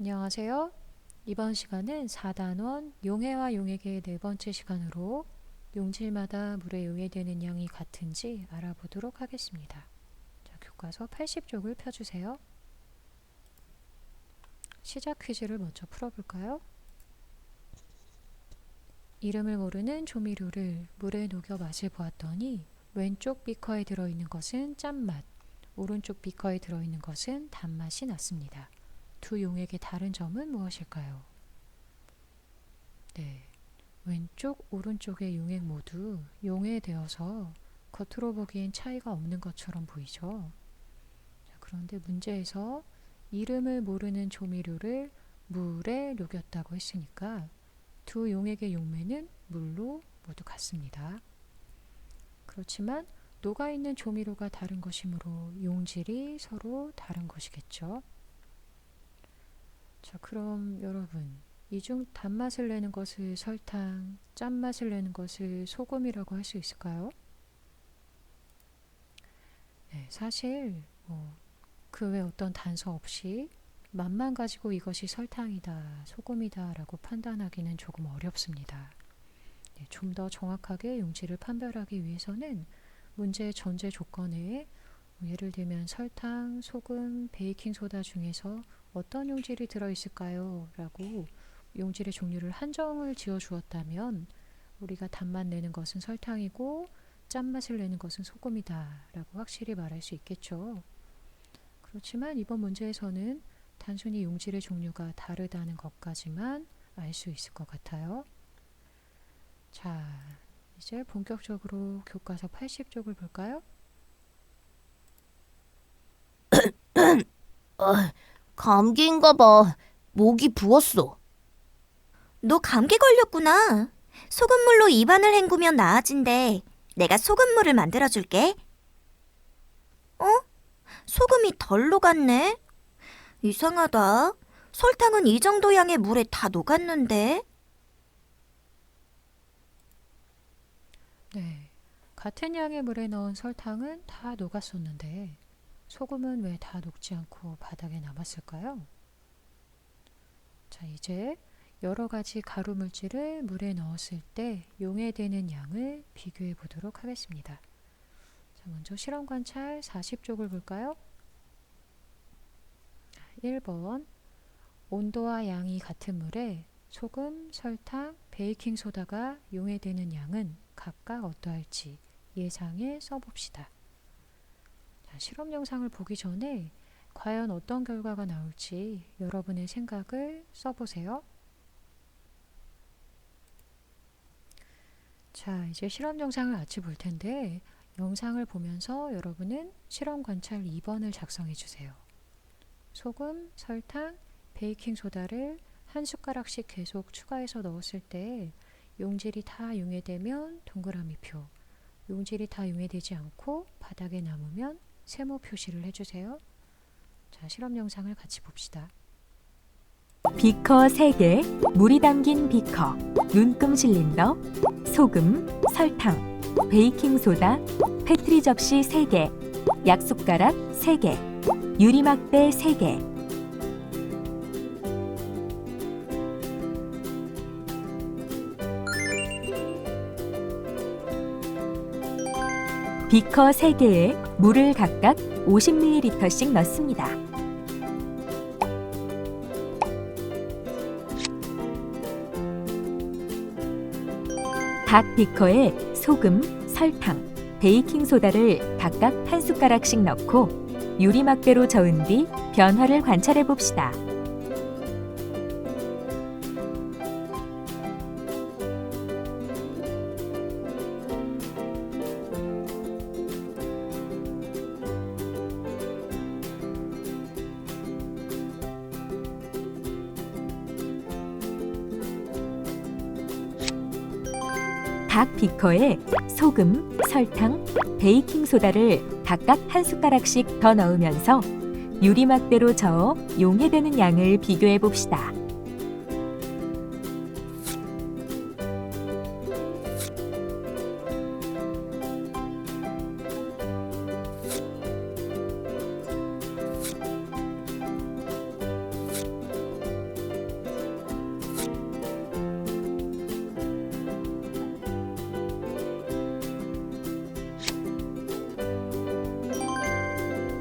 안녕하세요. 이번 시간은 4단원 용해와 용액의 네 번째 시간으로 용질마다 물에 용해되는 양이 같은지 알아보도록 하겠습니다. 자, 교과서 80쪽을 펴주세요. 시작 퀴즈를 먼저 풀어볼까요? 이름을 모르는 조미료를 물에 녹여 맛을 보았더니 왼쪽 비커에 들어있는 것은 짠맛, 오른쪽 비커에 들어있는 것은 단맛이 났습니다. 두 용액의 다른 점은 무엇일까요? 네. 왼쪽, 오른쪽의 용액 모두 용해되어서 겉으로 보기엔 차이가 없는 것처럼 보이죠? 자, 그런데 문제에서 이름을 모르는 조미료를 물에 녹였다고 했으니까 두 용액의 용매는 물로 모두 같습니다. 그렇지만 녹아있는 조미료가 다른 것이므로 용질이 서로 다른 것이겠죠. 자, 그럼 여러분, 이 중 단맛을 내는 것을 설탕, 짠맛을 내는 것을 소금이라고 할 수 있을까요? 네, 사실 뭐, 그외 어떤 단서 없이 맛만 가지고 이것이 설탕이다, 소금이다 라고 판단하기는 조금 어렵습니다. 네, 좀더 정확하게 용질을 판별하기 위해서는 문제의 전제 조건에 뭐 예를 들면 설탕, 소금, 베이킹소다 중에서 어떤 용질이 들어있을까요? 라고 용질의 종류를 한정을 지어 주었다면 우리가 단맛 내는 것은 설탕이고 짠맛을 내는 것은 소금이다 라고 확실히 말할 수 있겠죠. 그렇지만 이번 문제에서는 단순히 용질의 종류가 다르다는 것까지만 알 수 있을 것 같아요. 자, 이제 본격적으로 교과서 80쪽을 볼까요? 감기인가 봐. 목이 부었어. 너 감기 걸렸구나. 소금물로 입안을 헹구면 나아진대. 내가 소금물을 만들어 줄게. 어? 소금이 덜 녹았네? 이상하다. 설탕은 이 정도 양의 물에 다 녹았는데. 네. 같은 양의 물에 넣은 설탕은 다 녹았었는데 소금은 왜 다 녹지 않고 바닥에 남았을까요? 자, 이제 여러 가지 가루 물질을 물에 넣었을 때 용해되는 양을 비교해 보도록 하겠습니다. 자, 먼저 실험 관찰 40쪽을 볼까요? 1번 온도와 양이 같은 물에 소금, 설탕, 베이킹 소다가 용해되는 양은 각각 어떠할지 예상에 써봅시다. 자, 실험 영상을 보기 전에 과연 어떤 결과가 나올지 여러분의 생각을 써보세요. 자, 이제 실험 영상을 같이 볼 텐데 영상을 보면서 여러분은 실험 관찰 2번을 작성해 주세요. 소금, 설탕, 베이킹 소다를 한 숟가락씩 계속 추가해서 넣었을 때 용질이 다 용해되면 동그라미표, 용질이 다 용해되지 않고 바닥에 남으면 세모 표시를 해주세요. 자, 실험 영상을 같이 봅시다. 비커 3개, 물이 담긴 비커, 눈금 실린더, 소금, 설탕, 베이킹소다, 페트리 접시 3개, 약숟가락 3개, 유리막대 3개. 비커 3개에 물을 각각 50ml씩 넣습니다. 각 비커에 소금, 설탕, 베이킹 소다를 각각 한 숟가락씩 넣고 유리막대로 저은 뒤 변화를 관찰해 봅시다. 비커에 소금, 설탕, 베이킹 소다를 각각 한 숟가락씩 더 넣으면서 유리막대로 저어 용해되는 양을 비교해 봅시다.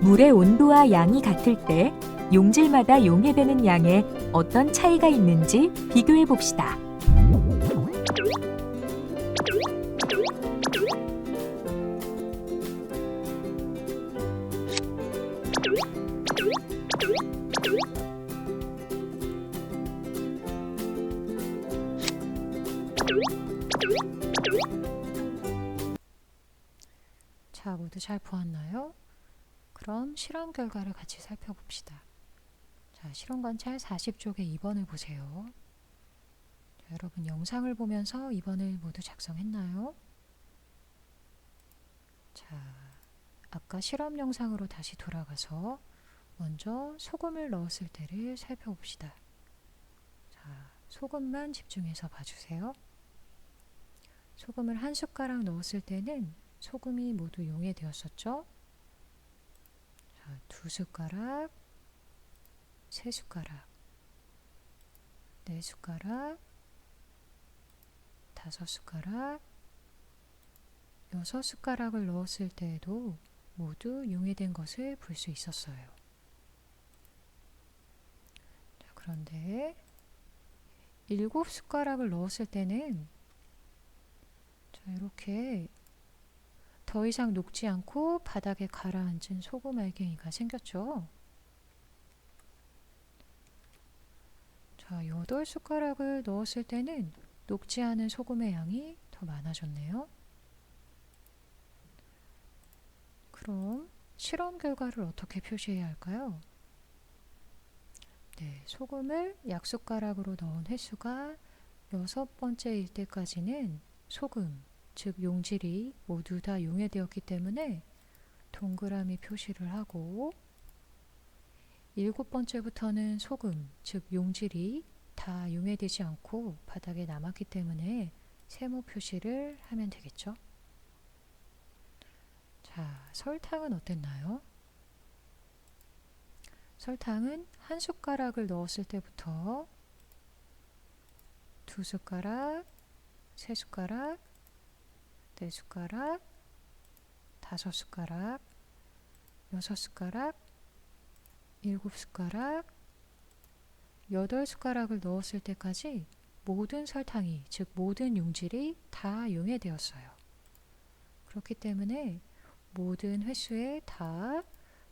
물의 온도와 양이 같을 때 용질마다 용해되는 양에 어떤 차이가 있는지 비교해 봅시다. 그럼 실험 결과를 같이 살펴봅시다. 자, 실험 관찰 40쪽의 2번을 보세요. 자, 여러분 영상을 보면서 2번을 모두 작성했나요? 자, 아까 실험 영상으로 다시 돌아가서 먼저 소금을 넣었을 때를 살펴봅시다. 자, 소금만 집중해서 봐주세요. 소금을 한 숟가락 넣었을 때는 소금이 모두 용해되었었죠? 자, 두 숟가락, 세 숟가락, 네 숟가락, 다섯 숟가락, 여섯 숟가락을 넣었을 때에도 모두 용해된 것을 볼 수 있었어요. 자, 그런데 일곱 숟가락을 넣었을 때는 자, 이렇게 더 이상 녹지 않고 바닥에 가라앉은 소금 알갱이가 생겼죠. 자, 8숟가락을 넣었을 때는 녹지 않은 소금의 양이 더 많아졌네요. 그럼 실험 결과를 어떻게 표시해야 할까요? 네, 소금을 약숟가락으로 넣은 횟수가 여섯 번째일 때까지는 소금, 즉 용질이 모두 다 용해되었기 때문에 동그라미 표시를 하고 일곱 번째부터는 소금, 즉 용질이 다 용해되지 않고 바닥에 남았기 때문에 세모 표시를 하면 되겠죠. 자, 설탕은 어땠나요? 설탕은 한 숟가락을 넣었을 때부터 두 숟가락, 세 숟가락, 네 숟가락, 다섯 숟가락, 여섯 숟가락, 일곱 숟가락, 여덟 숟가락을 넣었을 때까지 모든 설탕이, 즉 모든 용질이 다 용해되었어요. 그렇기 때문에 모든 횟수에 다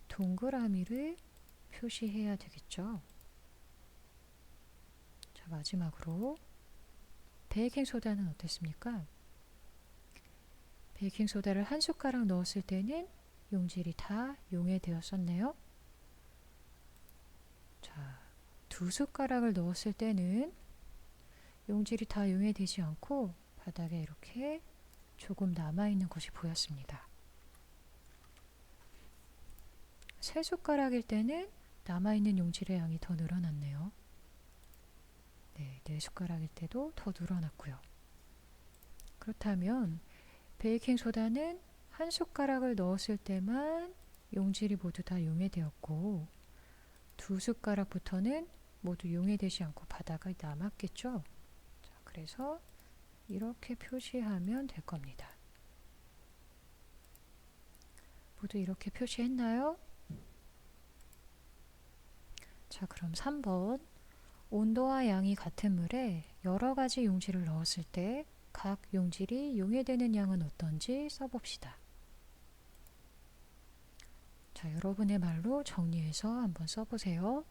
동그라미를 표시해야 되겠죠. 자, 마지막으로 베이킹소다는 어땠습니까? 베이킹소다를 한 숟가락 넣었을 때는 용질이 다 용해되었었네요. 자, 두 숟가락을 넣었을 때는 용질이 다 용해되지 않고 바닥에 이렇게 조금 남아있는 것이 보였습니다. 세 숟가락일 때는 남아있는 용질의 양이 더 늘어났네요. 네, 네 숟가락일 때도 더 늘어났고요. 그렇다면 베이킹 소다는 한 숟가락을 넣었을 때만 용질이 모두 다 용해되었고 두 숟가락부터는 모두 용해되지 않고 바닥에 남았겠죠. 자, 그래서 이렇게 표시하면 될 겁니다. 모두 이렇게 표시했나요? 자, 그럼 3번. 온도와 양이 같은 물에 여러 가지 용질을 넣었을 때 각 용질이 용해되는 양은 어떤지 써봅시다. 자, 여러분의 말로 정리해서 한번 써보세요.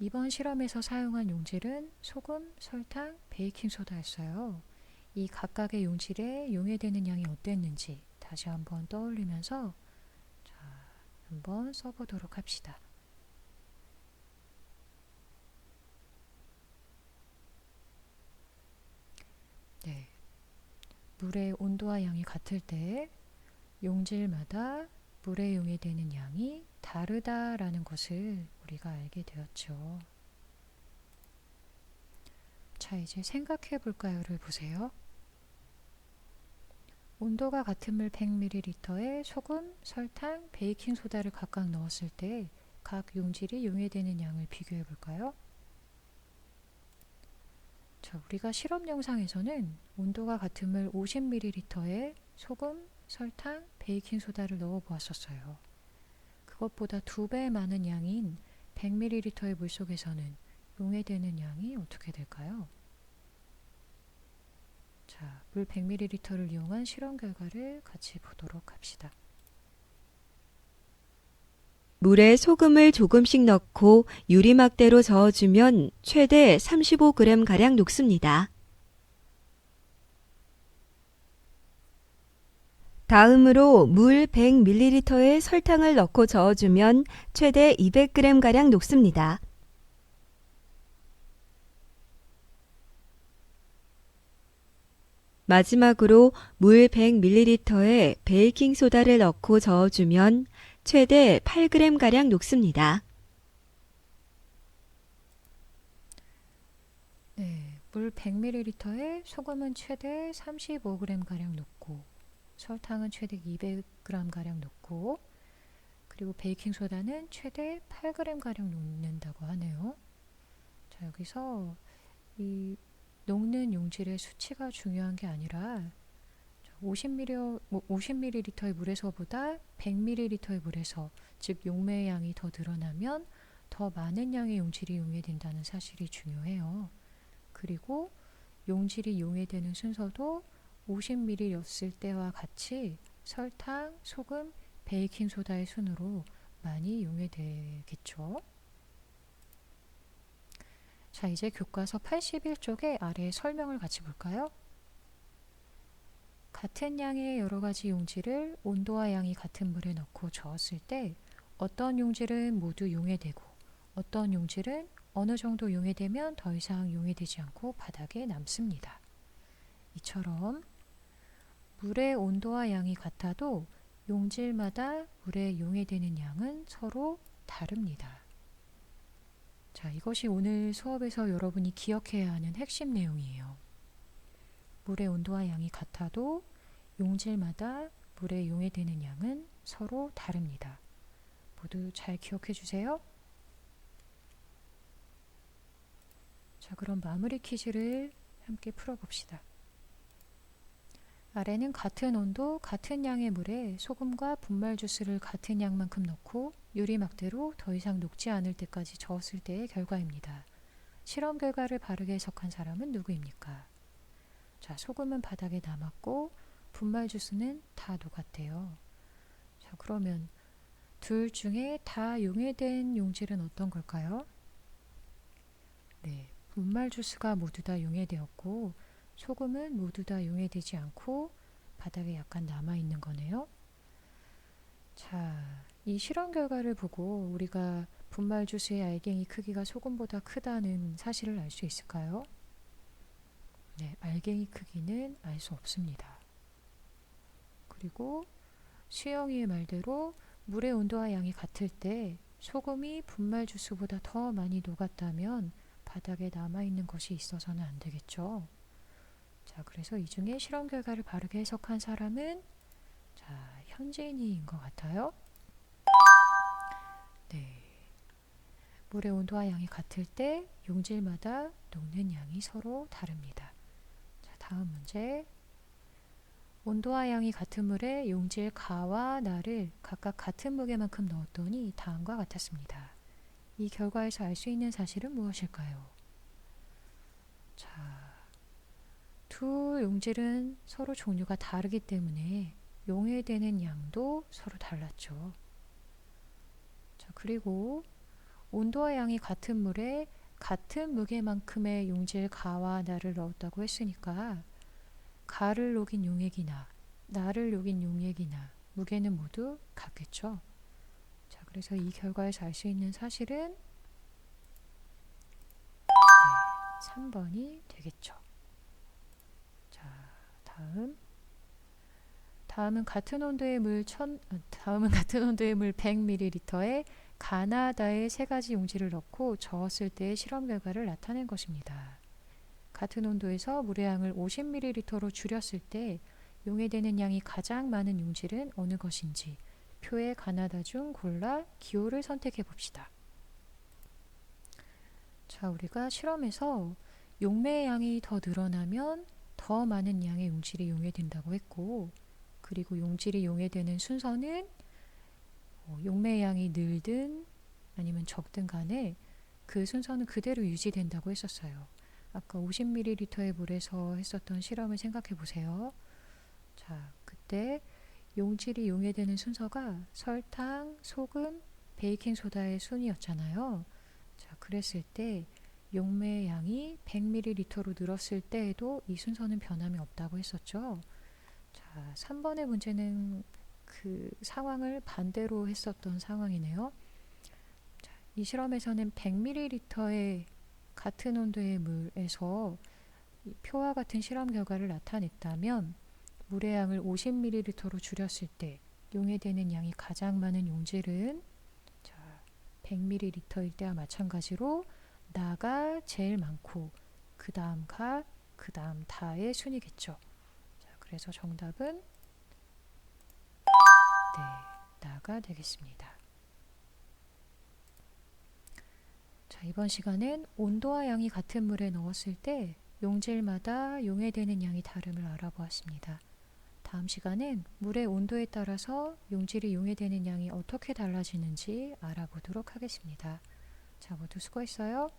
이번 실험에서 사용한 용질은 소금, 설탕, 베이킹소다였어요. 이 각각의 용질에 용해되는 양이 어땠는지 다시 한번 떠올리면서 자, 한번 써보도록 합시다. 네. 물의 온도와 양이 같을 때 용질마다 물에 용해되는 양이 다르다라는 것을 우리가 알게 되었죠. 자, 이제 생각해 볼까요를 보세요. 온도가 같은 물 100ml에 소금, 설탕, 베이킹 소다를 각각 넣었을 때 각 용질이 용해되는 양을 비교해 볼까요? 자, 우리가 실험 영상에서는 온도가 물 50ml에 소금, 설탕, 베이킹 소다를 넣어 보았었어요. 그것보다 두 배 많은 양인 100ml의 물 속에서는 용해되는 양이 어떻게 될까요? 자, 물 100ml를 이용한 실험 결과를 같이 보도록 합시다. 물에 소금을 조금씩 넣고 유리막대로 저어주면 최대 35g 가량 녹습니다. 다음으로 물 100ml에 설탕을 넣고 저어주면 최대 200g 가량 녹습니다. 마지막으로 물 100ml에 베이킹 소다를 넣고 저어주면 최대 8g 가량 녹습니다. 네, 물 100ml에 소금은 최대 35g 가량 넣고 설탕은 최대 200g 가량 넣고 그리고 베이킹 소다는 최대 8g 가량 넣는다고 하네요. 자, 여기서 이 녹는 용질의 수치가 중요한 게 아니라 50ml, 50ml의 물에서보다 100ml의 물에서 즉 용매의 양이 더 늘어나면 더 많은 양의 용질이 용해된다는 사실이 중요해요. 그리고 용질이 용해되는 순서도 50ml였을 때와 같이 설탕, 소금, 베이킹 소다의 순으로 많이 용해되겠죠. 자, 이제 교과서 81쪽에 아래 설명을 같이 볼까요? 같은 양의 여러 가지 용질을 온도와 양이 같은 물에 넣고 저었을 때 어떤 용질은 모두 용해되고 어떤 용질은 어느 정도 용해되면 더 이상 용해되지 않고 바닥에 남습니다. 이처럼 물의 온도와 양이 같아도 용질마다 물에 용해되는 양은 서로 다릅니다. 자, 이것이 오늘 수업에서 여러분이 기억해야 하는 핵심 내용이에요. 물의 온도와 양이 같아도 용질마다 물에 용해되는 양은 서로 다릅니다. 모두 잘 기억해 주세요. 자, 그럼 마무리 퀴즈를 함께 풀어봅시다. 아래는 같은 온도, 같은 양의 물에 소금과 분말 주스를 같은 양만큼 넣고 유리막대로 더 이상 녹지 않을 때까지 저었을 때의 결과입니다. 실험 결과를 바르게 해석한 사람은 누구입니까? 자, 소금은 바닥에 남았고 분말 주스는 다 녹았대요. 자, 그러면 둘 중에 다 용해된 용질은 어떤 걸까요? 네, 분말 주스가 모두 다 용해되었고 소금은 모두 다 용해되지 않고 바닥에 약간 남아 있는 거네요. 자, 이 실험 결과를 보고 우리가 분말 주스의 알갱이 크기가 소금보다 크다는 사실을 알 수 있을까요? 네, 알갱이 크기는 알 수 없습니다. 그리고 수영이의 말대로 물의 온도와 양이 같을 때 소금이 분말 주스보다 더 많이 녹았다면 바닥에 남아있는 것이 있어서는 안 되겠죠. 자, 그래서 이 중에 실험 결과를 바르게 해석한 사람은 자, 현진이인 것 같아요. 네. 물의 온도와 양이 같을 때 용질마다 녹는 양이 서로 다릅니다. 자, 다음 문제. 온도와 양이 같은 물에 용질 가와 나를 각각 같은 무게만큼 넣었더니 다음과 같았습니다. 이 결과에서 알 수 있는 사실은 무엇일까요? 자, 두 용질은 서로 종류가 다르기 때문에 용해되는 양도 서로 달랐죠. 자, 그리고 온도와 양이 같은 물에 같은 무게만큼의 용질 가와 나를 넣었다고 했으니까 가를 녹인 용액이나 나를 녹인 용액이나 무게는 모두 같겠죠. 자, 그래서 이 결과에서 알 수 있는 사실은 네, 3번이 되겠죠. 자, 다음. 다음은 같은 온도의 물 천, 어, 다음은 같은 온도의 물 100ml에 가나다의 세 가지 용질을 넣고 저었을 때의 실험 결과를 나타낸 것입니다. 같은 온도에서 물의 양을 50ml로 줄였을 때 용해되는 양이 가장 많은 용질은 어느 것인지 표의 가나다 중 골라 기호를 선택해 봅시다. 자, 우리가 실험에서 용매의 양이 더 늘어나면 더 많은 양의 용질이 용해된다고 했고, 그리고 용질이 용해되는 순서는 어, 용매의 양이 늘든 아니면 적든 간에 그 순서는 그대로 유지된다고 했었어요. 아까 50ml의 물에서 했었던 실험을 생각해 보세요. 자, 그때 용질이 용해되는 순서가 설탕, 소금, 베이킹 소다의 순이었잖아요. 자, 그랬을 때 용매의 양이 100ml로 늘었을 때에도 이 순서는 변함이 없다고 했었죠. 자, 3번의 문제는 그 상황을 반대로 했었던 상황이네요. 자, 이 실험에서는 100ml의 같은 온도의 물에서 이 표와 같은 실험 결과를 나타냈다면 물의 양을 50ml로 줄였을 때 용해되는 양이 가장 많은 용질은 자, 100ml일 때와 마찬가지로 나가 제일 많고 그 다음 가, 그 다음 다의 순이겠죠. 자, 그래서 정답은 네, 나가 되겠습니다. 자, 이번 시간은 온도와 양이 같은 물에 넣었을 때 용질마다 용해되는 양이 다름을 알아보았습니다. 다음 시간은 물의 온도에 따라서 용질이 용해되는 양이 어떻게 달라지는지 알아보도록 하겠습니다. 자, 모두 수고했어요.